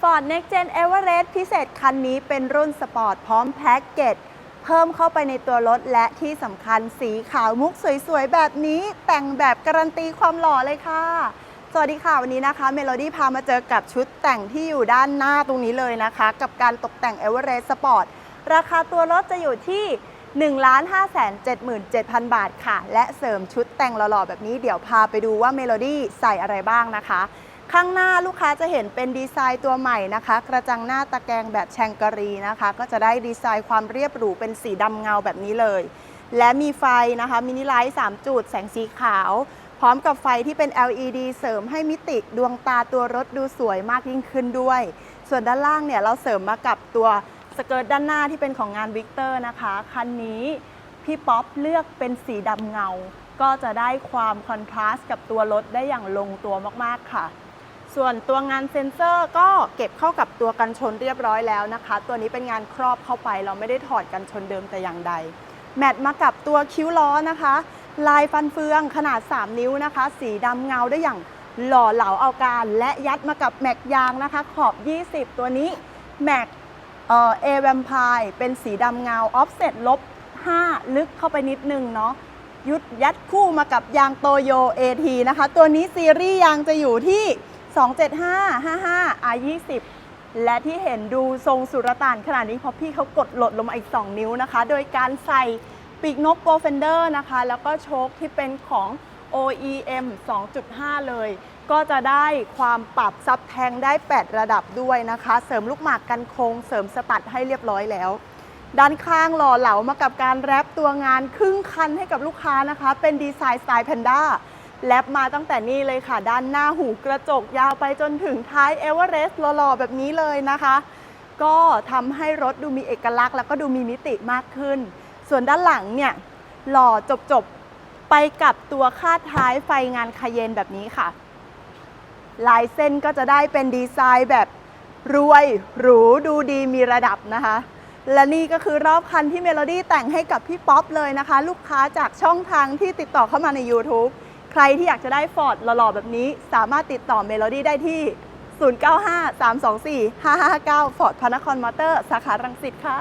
Ford Next Gen Everest พิเศษคันนี้เป็นรุ่นสปอร์ตพร้อมแพ็กเกจเพิ่มเข้าไปในตัวรถและที่สำคัญสีขาวมุกสวยๆ แบบนี้ แต่งแบบการันตีความหล่อเลยค่ะ สวัสดีค่ะ วันนี้นะคะ เมโลดี้พามาเจอกับชุดแต่งที่อยู่ด้านหน้าตรงนี้เลยนะคะ กับการตกแต่ง Everest Sport ราคาตัวรถจะอยู่ที่ 1 5 7 7 0 0 0 บาทค่ะ และเสริมชุดแต่งหล่อๆ แบบนี้เดี๋ยวพาไปดูว่าเมโลดี้ใส่อะไรบ้างนะคะ ข้างหน้าลูกค้าจะเห็นเป็นดีไซน์ตัวใหม่นะคะ กระจังหน้าตะแกรงแบบแชงกรีนะคะ ก็จะได้ดีไซน์ความเรียบหรูเป็นสีดำเงาแบบนี้เลย และมีไฟนะคะมินิไลท์3จุดแสงสีขาว พร้อมกับไฟที่เป็น LED เสริมให้มิติดวงตาตัวรถดูสวยมากยิ่งขึ้นด้วย ส่วนด้านล่างเนี่ยเราเสริมมากับตัวสเกิร์ตด้านหน้าที่เป็นของงานวิกเตอร์นะคะคันนี้พี่ป๊อปเลือกเป็นสีดำเงา ก็จะได้ความคอนทราสต์กับตัวรถได้อย่างลงตัวมากๆค่ะ ส่วนตัวงานเซ็นเซอร์ก็เก็บเข้ากับตัวกันชนเรียบร้อยแล้วนะคะ ตัวนี้เป็นงานครอบเข้าไป เราไม่ได้ถอดกันชนเดิมแต่อย่างใด แมทมากับตัวคิ้วล้อนะคะ ลายฟันเฟืองขนาด 3 นิ้วนะคะ สีดำเงาได้อย่างหล่อเหลาเอาการและยัดมากับแม็กยางนะคะ ขอบ 20 ตัวนี้แม็กเอ่อเอแวมพายเป็นสีดำเงาออฟเซตลบ 5 ลึกเข้าไปนิดนึงเนาะยุดยัดคู่มากับยางโตโย AT นะคะ ตัวนี้ซีรีส์ยางจะอยู่ที่ 275 55 R20 และที่เห็นดูทรงสุรต่านขนาดนี้เพราะพี่เขากดหลดลงมาอีก 2 นิ้วนะคะ โดยการใส่ปีกนกโปรเฟนเดอร์นะคะ แล้วก็โชคที่เป็นของ OEM 2.5 เลย ก็จะได้ความปรับซับแทงได้ 8 ระดับด้วยนะคะ เสริมลูกหมากกันโคงเสริมสตัดให้เรียบร้อยแล้ว ด้านข้างหล่อเหลามากับการแรปตัวงานครึ่งคันให้กับลูกค้านะคะ เป็นดีไซน์สไตล์แพนด้า แรปมาตั้งแต่นี่เลยค่ะ ด้านหน้าหูกระจกยาวไปจนถึงท้ายเอเวอเรสต์หล่อๆแบบนี้เลยนะคะ ก็ทำให้รถดูมีเอกลักษณ์ แล้วก็ดูมีมิติมากขึ้น ส่วนด้านหลังเนี่ยหล่อจบๆ ไปกับตัวคาดท้ายไฟงานคาเยนแบบนี้ค่ะ ลายเส้นก็จะได้เป็นดีไซน์แบบรวยหรูดูดีมีระดับนะคะ และนี่ก็คือรอบคันที่เมโลดี้แต่งให้กับพี่ป๊อปเลยนะคะ ลูกค้าจากช่องทางที่ติดต่อเข้ามาใน YouTube ใครที่อยากจะได้ฟอร์ดหล่อๆแบบนี้ สามารถติดต่อเมโลดี้ได้ที่ 0953245559ฟอร์ดพระนครมอเตอร์ สาขารังสิตค่ะ